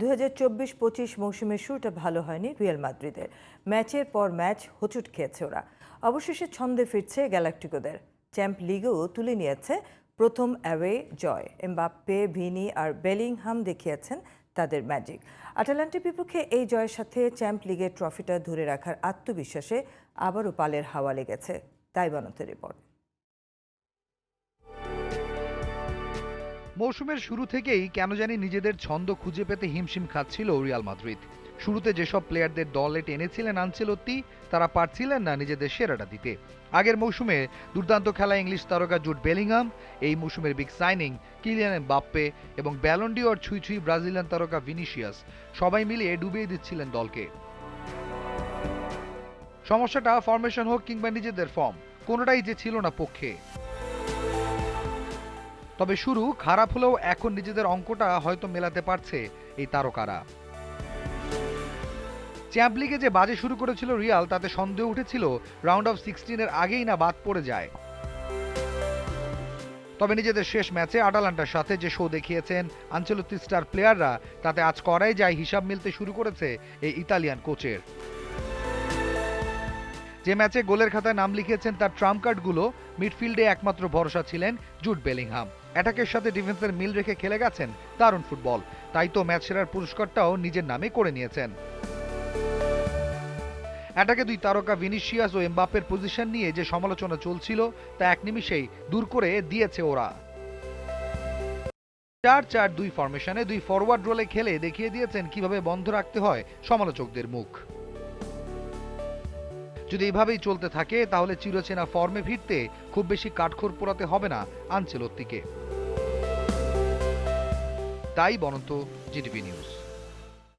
দু হাজার চব্বিশ পঁচিশ মৌসুমের শুরুটা ভালো হয়নি রিয়াল মাদ্রিদের। ম্যাচের পর ম্যাচ হোঁচট খেয়েছে ওরা। অবশেষে ছন্দে ফিরছে গ্যালাক্টিকোদের। চ্যাম্প লিগেও তুলে নিয়েছে প্রথম অ্যাওয়ে জয়। এমবাপ্পে, ভিনি আর বেলিংহাম দেখিয়েছেন তাদের ম্যাজিক। আটালান্টের বিপক্ষে এই জয়ের সাথে চ্যাম্প লিগের ট্রফিটা ধরে রাখার আত্মবিশ্বাসে আবারও পালের হাওয়া লেগেছে। তাই বানতের রিপোর্ট। মৌসুমের শুরু থেকেই কেন জানি নিজেদের ছন্দ খুঁজে পেতে হিমশিম খাচ্ছিল রিয়াল মাদ্রিদ। শুরুতে যেসব প্লেয়ারদের দলে টেনেছিলেন আনচেলত্তি, তারা পারছিলেন না নিজেদের সেরাটা দিতে। আগের মৌসুমে দুর্দান্ত খেলা ইংলিশ তারকা জুট বেলিংহাম, এই মৌসুমের বিগ সাইনিং কিলিয়ান বাপ্পে এবং ব্যালন্ডিওর ছুঁই ছুঁই ব্রাজিলিয়ান তারকা ভিনিসিয়াস, সবাই মিলিয়ে ডুবিয়ে দিচ্ছিলেন দলকে। সমস্যাটা ফরমেশন হোক কিংবা নিজেদের ফর্ম, কোনোটাই যে ছিল না পক্ষে। তবে শুরু খারাপ হলেও এখন নিজেদের অঙ্কটা হয়তো মেলাতে পারছে এই তারকারা। চ্যাম্প লিগে যে বাজে শুরু করেছিল রিয়াল তাতে সন্দেহ উঠেছিল রাউন্ড অফ সিক্সটিনের আগেই না বাদ পড়ে যায়। তবে নিজেদের শেষ ম্যাচে আটালান্টার সাথে যে শো দেখিয়েছেন আঞ্চলতি স্টার প্লেয়াররা তাতে আজ করাই যায় হিসাব মিলতে শুরু করেছে এই ইতালিয়ান কোচের যে ম্যাচে গোলের খাতায় নাম লিখিয়েছেন তার ট্রাম্প কার্ডগুলো, মিডফিল্ডে একমাত্র ভরসা ছিলেন জুট বেলিংহাম। অ্যাটাকের সাথে ডিফেন্সের মিল রেখে খেলে গেছেন দারুণ ফুটবল। তাই তো ম্যাচ সেরার পুরস্কারটাও নিজের নামে করে নিয়েছেন। অ্যাটাকে দুই তারকা ভিনিসিয়াস ও এমবাপ্পের পজিশন নিয়ে যে সমালোচনা চলছিল, তা এক নিমিষেই দূর করে দিয়েছে ওরা। চার চার দুই ফরমেশনে দুই ফরওয়ার্ড রোলে খেলে দেখিয়ে দিয়েছেন কীভাবে বন্ধ রাখতে হয় সমালোচকদের মুখ। যদি এভাবেই চলতে থাকে, তাহলে চিরচেনা ফর্মে ফিরতে খুব বেশি কাঠখোর পোড়াতে হবে না আনচেলত্তিকে। তাই বনন্ত, জিটিভি নিউজ।